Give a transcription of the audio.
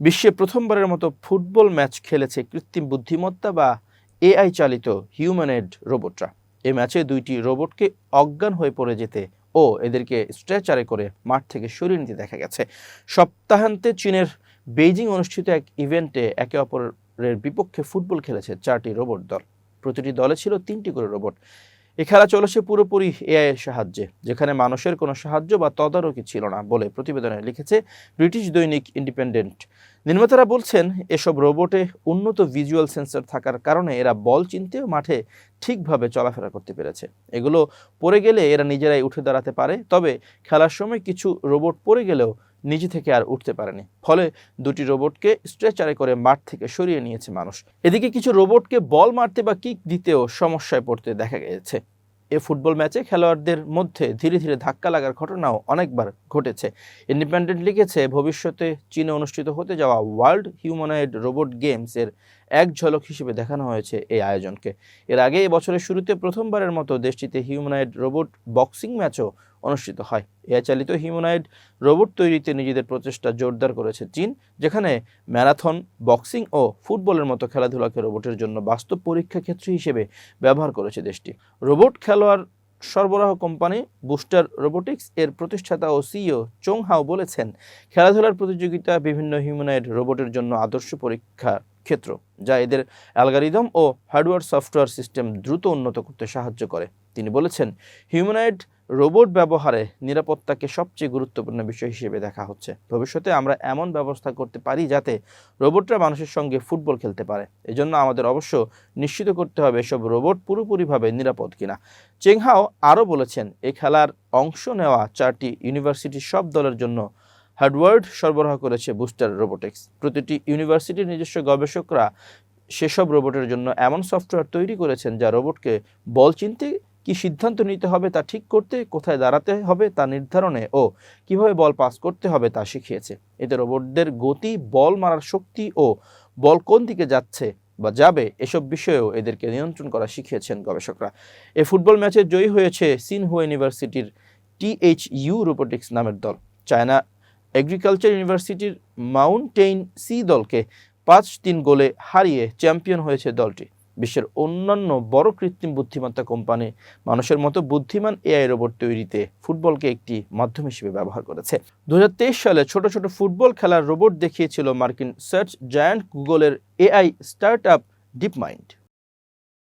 বিশ্বে প্রথমবারের মতো ফুটবল ম্যাচ খেলেছে কৃত্রিম বুদ্ধিমত্তা বা এআই চালিত হিউম্যানেড রোবটরা। এ ম্যাচে দুইটি রোবটকে অজ্ঞান হয়ে পড়ে যেতে ও এদেরকে স্ট্রেচারে করে মাঠ থেকে সরিয়ে নিতে দেখা গেছে। সপ্তাহান্তে চীনের বেইজিং অনুষ্ঠিত এক ইভেন্টে একে অপরের বিপক্ষে ফুটবল খেলেছে চারটি রোবট দল। প্রতিটি দলে ছিল তিনটি করে রোবট। এ খেলা চলেছে পুরোপুরি এআই এর সাহায্যে, যেখানে মানুষের কোনো সাহায্য বা তদারকি ছিল না বলে প্রতিবেদনে লিখেছে ব্রিটিশ দৈনিক ইন্ডিপেন্ডেন্ট। নির্মাতারা বলছেন, এসব রোবটে উন্নত ভিজুয়াল সেন্সর থাকার কারণে এরা বল চিনতেও মাঠে ঠিকভাবে চলাফেরা করতে পেরেছে। এগুলো পড়ে গেলে এরা নিজেরাই উঠে দাঁড়াতে পারে, তবে খেলার সময় কিছু রোবট পড়ে গেলেও নিজে থেকে আর উঠতে পারেনি। ফলে দুটি রোবটকে স্ট্রেচারে করে মাঠ থেকে সরিয়ে নিয়েছে মানুষ। এদিকে কিছু রোবটকে বল মারতে বা কিক দিতেও সমস্যায় পড়তে দেখা গেছে। এ ফুটবল ম্যাচে খেলোয়াড়দের মধ্যে ধীরে ধীরে ধাক্কা লাগার ঘটনাও অনেকবার ঘটেছে। ইন্ডিপেন্ডেন্ট লিখেছে, ভবিষ্যতে চীনে অনুষ্ঠিত হতে যাওয়া ওয়ার্ল্ড হিউম্যানয়েড রোবট গেমস এর এক ঝলক হিসেবে দেখানো হয়েছে এই আয়োজনকে। এর আগে এই বছরের শুরুতে প্রথমবারের মতো দেশটিতে হিউম্যানয়েড রোবট বক্সিং ম্যাচও অনুষ্ঠিত হয়। এআই চালিত হিউম্যানয়েড রোবট তৈরিতে নিজেদের প্রচেষ্টা জোরদার করেছে চীন, যেখানে ম্যারাথন, বক্সিং ও ফুটবলের মতো খেলাধুলাকে রোবটের জন্য বাস্তব পরীক্ষা ক্ষেত্র হিসেবে ব্যবহার করেছে দেশটি। রোবট খেলোয়াড় সরবরাহ কোম্পানি বুস্টার রোবোটিক্স এর প্রতিষ্ঠাতা ও সিইও চোং হাও বলেছেন, খেলাধুলার প্রতিযোগিতা বিভিন্ন হিউম্যানয়েড রোবটের জন্য আদর্শ পরীক্ষা ক্ষেত্র, যা এদের অ্যালগারিদম ও হার্ডওয়্যার সফটওয়্যার সিস্টেম দ্রুত উন্নত করতে সাহায্য করে। তিনি বলেছেন, হিউম্যানয়েড রোবট ব্যবহারে নিরাপত্তাকে সবচেয়ে গুরুত্বপূর্ণ বিষয় হিসেবে দেখা হচ্ছে। ভবিষ্যতে আমরা এমন ব্যবস্থা করতে পারি যাতে রোবটরা মানুষের সঙ্গে ফুটবল খেলতে পারে। এজন্য আমাদের অবশ্য নিশ্চিত করতে হবে এসব রোবট পুরোপুরিভাবে নিরাপদ কিনা। চেংহাও আরও বলেছেন এই খেলার অংশ নেওয়া চারটি ইউনিভার্সিটির সব দলের জন্য হার্ডওয়ার্ড সরবরাহ করেছে বুস্টার রোবোটিক্স। প্রতিটি ইউনিভার্সিটির নিজস্ব গবেষকরা সেসব রোবটের জন্য এমন সফটওয়্যার তৈরি করেছেন যা রোবটকে বল চিনতে কি সিদ্ধান্ত নিতে হবে তা ঠিক করতে, কোথায় দাঁড়াতে হবে তা নির্ধারণে ও কীভাবে বল পাস করতে হবে তা শিখিয়েছে। এতে রোবটদের গতি, বল মারার শক্তি ও বল কোন দিকে যাচ্ছে বা যাবে এসব বিষয়েও এদেরকে নিয়ন্ত্রণ করা শিখিয়েছেন গবেষকরা। এ ফুটবল ম্যাচে জয়ী হয়েছে সিনহুয়া ইউনিভার্সিটির টিএইচ ইউ রোবোটিক্স নামের দল। চায়না এগ্রিকালচার ইউনিভার্সিটির মাউন্টেইন সি দলকে পাঁচ তিন গোলে হারিয়ে চ্যাম্পিয়ন হয়েছে দলটি। বিশ্বের অন্যান্য বড় কৃত্রিম বুদ্ধিমত্তা কোম্পানি মানুষের মতো বুদ্ধিমান এআই রোবট তৈরিতে ফুটবলকে একটি মাধ্যম হিসেবে ব্যবহার করেছে। দু হাজার তেইশ সালে ছোট ছোট ফুটবল খেলার রোবট দেখিয়েছিল মার্কিন সার্চ জায়ান্ট গুগলের এআই স্টার্ট আপ ডিপমাইন্ড।